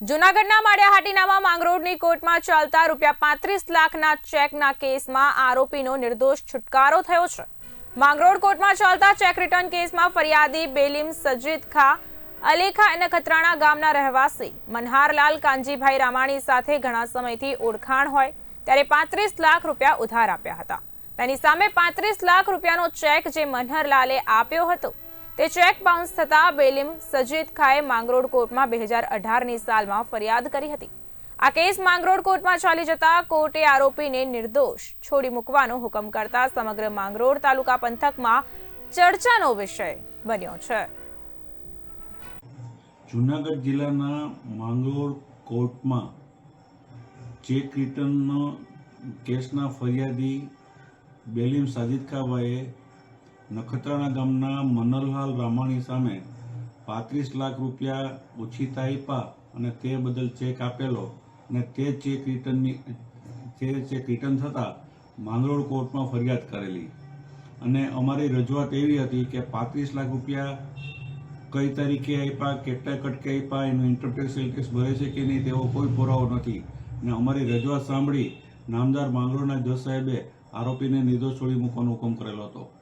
જૂનાગઢના માળિયાહાટીનામાં માંગરોળની કોર્ટમાં ચાલતા રૂપિયા પાંત્રીસ લાખના ચેકના કેસમાં આરોપીનો નિર્દોષ છુટકારો થયો છે. માંગરોળ કોર્ટમાં ચાલતા ચેક રિટર્ન કેસમાં ફરિયાદી બેલીમ સજીદ ખા, અલેખા અને ખતરાણા ગામના રહેવાસી મનહારલાલ કાનજીભાઈ રામાણી સાથે ઘણા સમયથી ઓળખાણ હોય ત્યારે પાંત્રીસ લાખ રૂપિયા ઉધાર આપ્યા હતા. તેની સામે પાંત્રીસ લાખ રૂપિયાનો ચેક જે મનહરલાલે આપ્યો હતો તે ચેક બાઉન્સ થતા બેલીમ સજીદ ખાએ માંગરોળ કોર્ટમાં બે હજાર અઢારની સાલમાં ફરિયાદ કરી હતી. આ કેસ માંગરોળ કોર્ટમાં ચાલી જતા કોર્ટે આરોપીને નિર્દોષ છોડી મૂકવાનો હુકમ કરતા સમગ્ર માંગરોળ તાલુકા પંથકમાં ચર્ચાનો વિષય બન્યો છે. જૂનાગઢ જિલ્લાના માંગરોળ કોર્ટમાં ચેક રિટર્નનો કેસના ફરિયાદી બેલીમ સાજિદખાભાઈએ નખત્રાણા ગામના મનલલાલ રામાણી સામે પાંત્રીસ લાખ રૂપિયા ઓછીતા આપ્યા અને તે બદલ ચેક આપેલો અને તે ચેક રિટર્નની, તે ચેક રિટર્ન થતાં માંગરોળ કોર્ટમાં ફરિયાદ કરેલી. અને અમારી રજૂઆત એવી હતી કે પાંત્રીસ લાખ રૂપિયા કઈ તારીખે આપ્યા, કેટલા કટકે આપ્યા, એનું ઇન્ટરપ્રેટેશન કેસ ભરે છે કે નહીં તેવો કોઈ પુરાવો નથી. અને અમારી રજૂઆત સાંભળી નામદાર માંગરોળના જજ સાહેબે આરોપીને નિર્દોષ છોડી મૂકવાનો હુકમ કરેલો હતો.